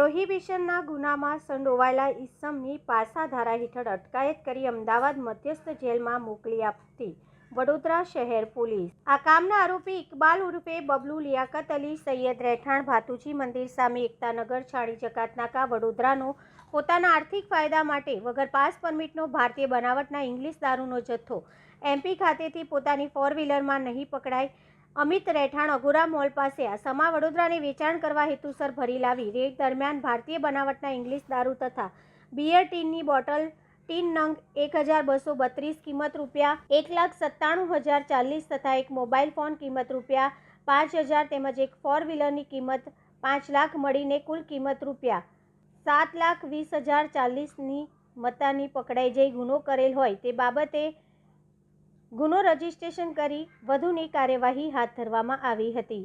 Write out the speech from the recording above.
પ્રોહિબિશનના ગુનામાં સંડોવાયેલા ઇસમની પાસા ધારા હેઠળ અટકાયત કરી અમદાવાદ મધ્યસ્થ જેલમાં મોકલી આપતી વડોદરા શહેર પોલીસ. આ કામના આરોપી ઇકબાલ ઉર્ફે બબલુ લિયાકત અલી, સૈયદ રહેઠાણ ભાતુજી મંદિર સામે એકતાનગર, છાણી જકાતનાકા, વડોદરાનો પોતાના આર્થિક ફાયદા માટે વગર પાસ પરમિટનો ભારતીય બનાવટના ઇંગ્લિશ દારૂનો જથ્થો એમપી ખાતેથી પોતાની ફોર વ્હીલરમાં નહીં પકડાય. અમિત રહેઠાણ અગોરા મોલ પાસે આ સમા વડોદરાને વેચાણ કરવા હેતુસર ભરી લાવી. રેડ દરમિયાન ભારતીય બનાવટના ઇંગ્લિશ દારૂ તથા બિયર ટીનની બોટલ, ટીન નંગ એક હજાર બસો બત્રીસ કિંમત રૂપિયા, એક લાખ સત્તાણું હજાર ચાલીસ તથા એક મોબાઈલ ફોન કિંમત રૂપિયા, પાંચ હજાર તેમજ એક ફોર વ્હીલરની કિંમત પાંચ લાખ મળીને કુલ કિંમત રૂપિયા સાત લાખ વીસ હજાર ચાલીસની મતાની પકડાઈ જઈ ગુનો કરેલ હોય તે બાબતે ગુનો રજીસ્ટ્રેશન કરી વધુની કાર્યવાહી હાથ ધરવામાં આવી હતી.